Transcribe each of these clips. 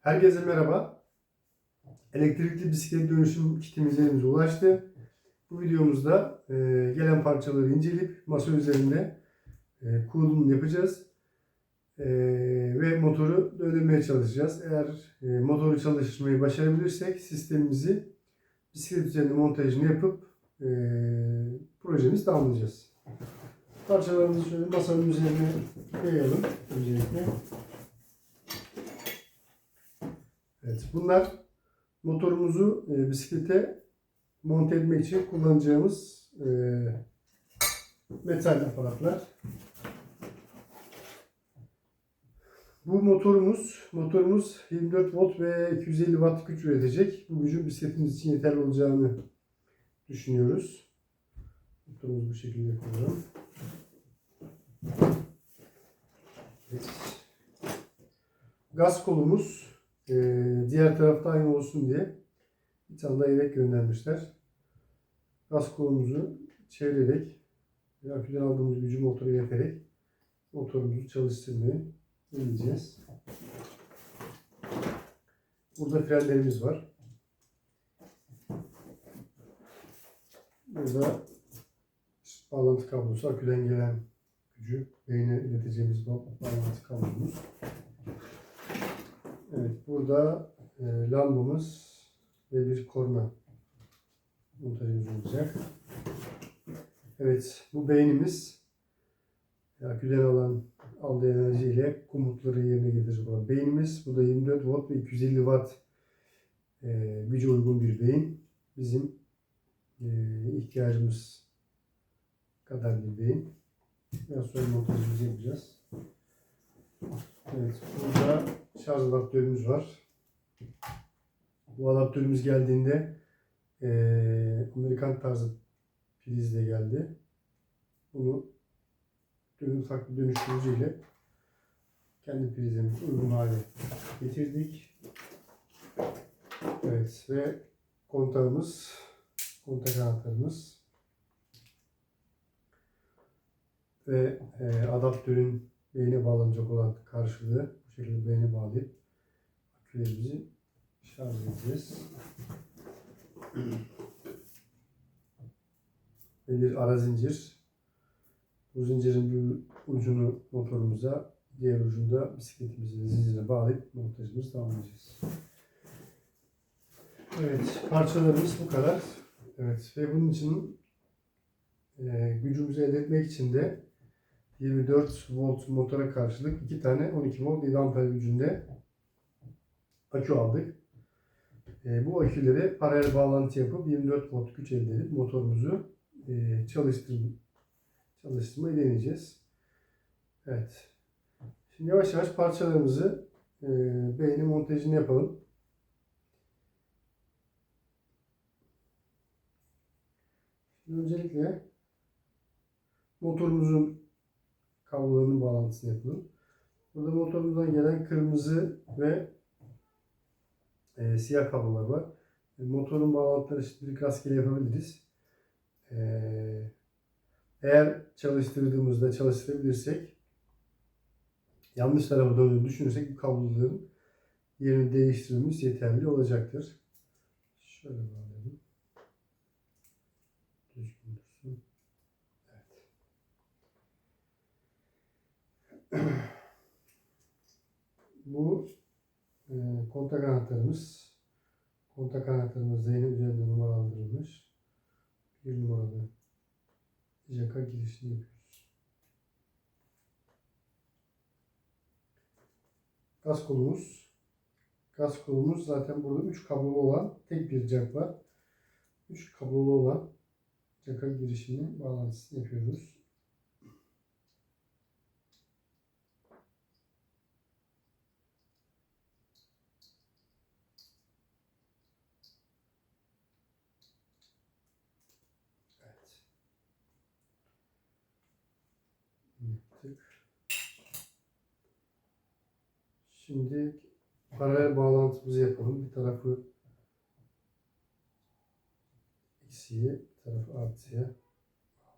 Herkese merhaba. Elektrikli bisiklet dönüşüm kitimiz ulaştı. Bu videomuzda e, gelen parçaları inceleyip masa üzerinde e, kurulumunu yapacağız. E, ve motoru döndürmeye çalışacağız. Eğer e, motoru çalıştırmayı başarabilirsek sistemimizi bisiklet üzerinde montajını yapıp e, projemizi tamamlayacağız. Parçalarımızı şöyle masanın üzerine koyalım öncelikle. Evet, bunlar motorumuzu e, bisiklete monte etmek için kullanacağımız e, metal aparatlar. Bu motorumuz, motorumuz 24 volt ve 250 watt güç üretecek. Bu gücün bisikletimiz için yeterli olacağını düşünüyoruz. Motorumuzu bu şekilde koyalım. Evet. Gaz kolumuz ee, diğer tarafta aynı olsun diye bir tane daha yedek göndermişler. Gaz kolumuzu çevirerek aküden aldığımız gücü motora ileterek motorumuzu çalıştırmayı deneyeceğiz. Burada frenlerimiz var. Burada bağlantı kablosu, aküden gelen gücü beyne ileteceğimiz bağlantı kablomuz. Evet, burada e, lambamız ve bir korna montajımız olacak. Evet, bu beynimiz aküden alan aldığı enerjiyle komutları yerine getirecek olan beynimiz. Bu da 24 volt ve 250 watt e, güce uygun bir beyin. Bizim e, ihtiyacımız kadar bir beyin. Biraz sonra montajımızı yapacağız. Evet, burada şarj adaptörümüz var. Bu adaptörümüz geldiğinde eee, Amerikan tarzı prizle geldi. Bunu dönüm farklı dönüştürücüyle kendi prizimize uygun hale getirdik. Evet ve kontağımız, kontak anahtarımız ve eee, adaptörün beyne bağlanacak olan karşılığı şekilde beyne bağlayıp akülerimizi şarj edeceğiz. Ve bir ara zincir. Bu zincirin bir ucunu motorumuza, diğer ucunda bisikletimizin zincirine bağlayıp montajımızı tamamlayacağız. Evet, parçalarımız bu kadar. Evet ve bunun için e, gücümüzü elde etmek için de 24 volt motora karşılık iki tane 12 volt 7 amper gücünde akü aldık. E, bu aküleri paralel bağlantı yapıp 24 volt güç elde edip motorumuzu e, çalıştır, çalıştırmayı deneyeceğiz. Evet. Şimdi yavaş yavaş parçalarımızı e, beyni montajını yapalım. Şimdi öncelikle motorumuzun kablolarının bağlantısını yapalım. Burada motorumuzdan gelen kırmızı ve e, siyah kablolar var. E, motorun bağlantıları şimdilik rastgele yapabiliriz. E, eğer çalıştırdığımızda çalıştırabilirsek yanlış tarafa döndüğünü düşünürsek bu kabloların yerini değiştirmemiz yeterli olacaktır. Şöyle bağlayalım. Bu e, kontak anahtarımız. Kontak anahtarımız yine üzerinde numaralandırılmış. Bir numaralı jaka girişini yapıyoruz. Gaz kolumuz. Gaz kolumuz zaten burada 3 kablolu olan tek bir jack var. 3 kablolu olan jaka girişini bağlantısını yapıyoruz. Evet. Yaptık. Şimdi paralel bağlantımızı yapalım. Bir tarafı eksiye, bir tarafı artıya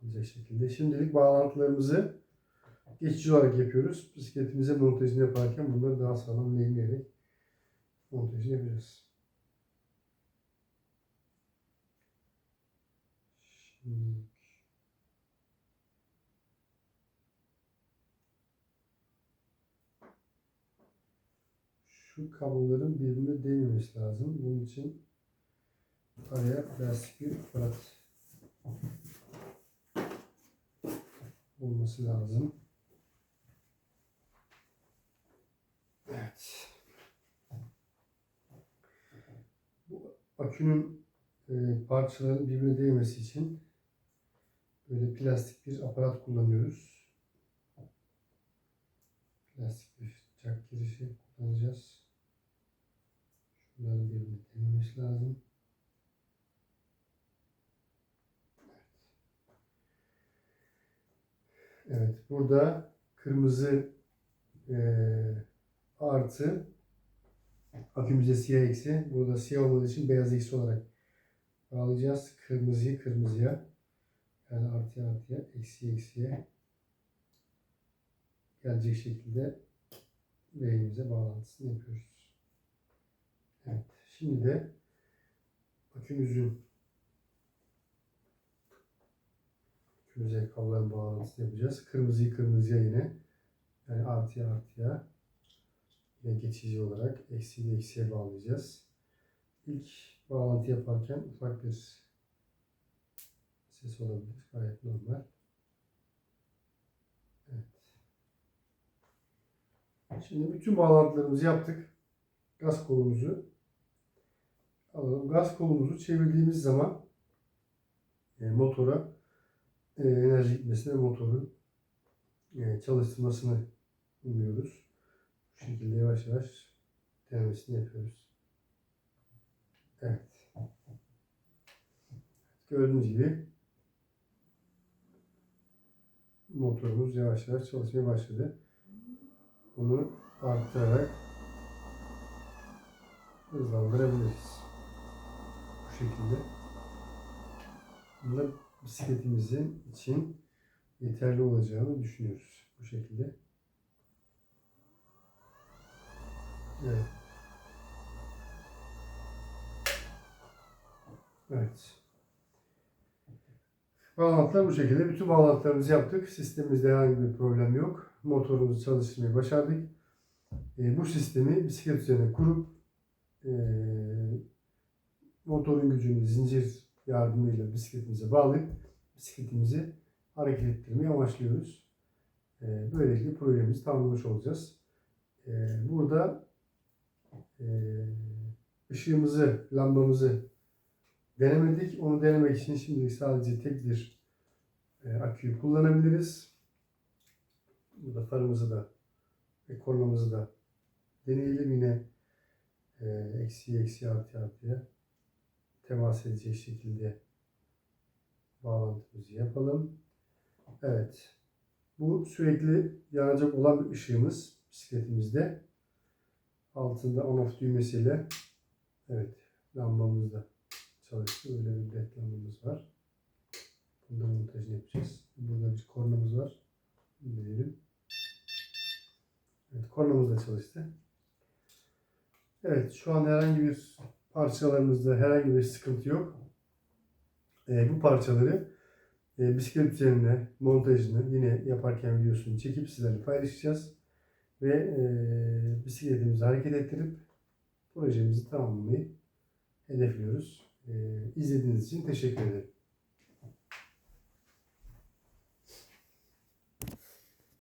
alacak şekilde. Şimdilik bağlantılarımızı geçici olarak yapıyoruz. Bisikletimize montajını yaparken bunları daha sağlam lehimleyerek montajını yapacağız. Şimdi şu kabloların birbirine değmemesi lazım. Bunun için araya plastik bir aparat olması lazım. Evet. Bu akünün e, parçaların birbirine değmesi için böyle plastik bir aparat kullanıyoruz. Plastik bir jack girişi kullanacağız. Şunların birbirine değmemesi lazım. Evet, burada kırmızı eee artı akümüzde siyah eksi. Burada siyah olmadığı için beyaz eksi olarak bağlayacağız. Kırmızıyı kırmızıya yani artıya artıya eksi eksiye gelecek şekilde beynimize bağlantısını yapıyoruz. Evet. Şimdi de akümüzün akümüze kabloların bağlantısını yapacağız. Kırmızıyı kırmızıya yine yani artıya artıya yine geçici olarak eksiği eksiye bağlayacağız. İlk bağlantı yaparken ufak bir ses olabilir. Gayet normal. Evet. Şimdi bütün bağlantılarımızı yaptık. Gaz kolumuzu alalım. Gaz kolumuzu çevirdiğimiz zaman e, motora e, enerji gitmesine motorun e, çalıştırmasını umuyoruz. Bu şekilde yavaş yavaş denemesini yapıyoruz. Evet. Gördüğünüz gibi motorumuz yavaş yavaş çalışmaya başladı. Bunu arttırarak hızlandırabiliriz. Bu şekilde. Bunda bisikletimizin için yeterli olacağını düşünüyoruz. Bu şekilde. Evet. Evet. Bağlantılar bu şekilde. Bütün bağlantılarımızı yaptık. Sistemimizde herhangi bir problem yok. Motorumuzu çalıştırmayı başardık. E, bu sistemi bisiklet üzerine kurup e, motorun gücünü zincir yardımıyla bisikletimize bağlayıp bisikletimizi hareket ettirmeyi amaçlıyoruz. E, böylelikle projemizi tamamlamış olacağız. E, burada e, ışığımızı, lambamızı denemedik. Onu denemek için şimdilik sadece tek bir e, aküyü kullanabiliriz. Burada farımızı da ve kornamızı da deneyelim yine e, eksi eksi artı artıya temas edecek şekilde bağlantımızı yapalım. Evet. Bu sürekli yanacak olan bir ışığımız bisikletimizde. Altında on off düğmesiyle evet lambamız da çalıştı. Öyle bir led lambamız var. Bunda montajını yapacağız. Burada bir kornamız var. İndirelim. Evet kornamız da çalıştı. Evet şu an herhangi bir parçalarımızda herhangi bir sıkıntı yok. Ee, bu parçaları e, bisiklet üzerine montajını yine yaparken videosunu çekip sizlerle paylaşacağız. Ve e, bisikletimizi hareket ettirip projemizi tamamlamayı hedefliyoruz. E, izlediğiniz için teşekkür ederim.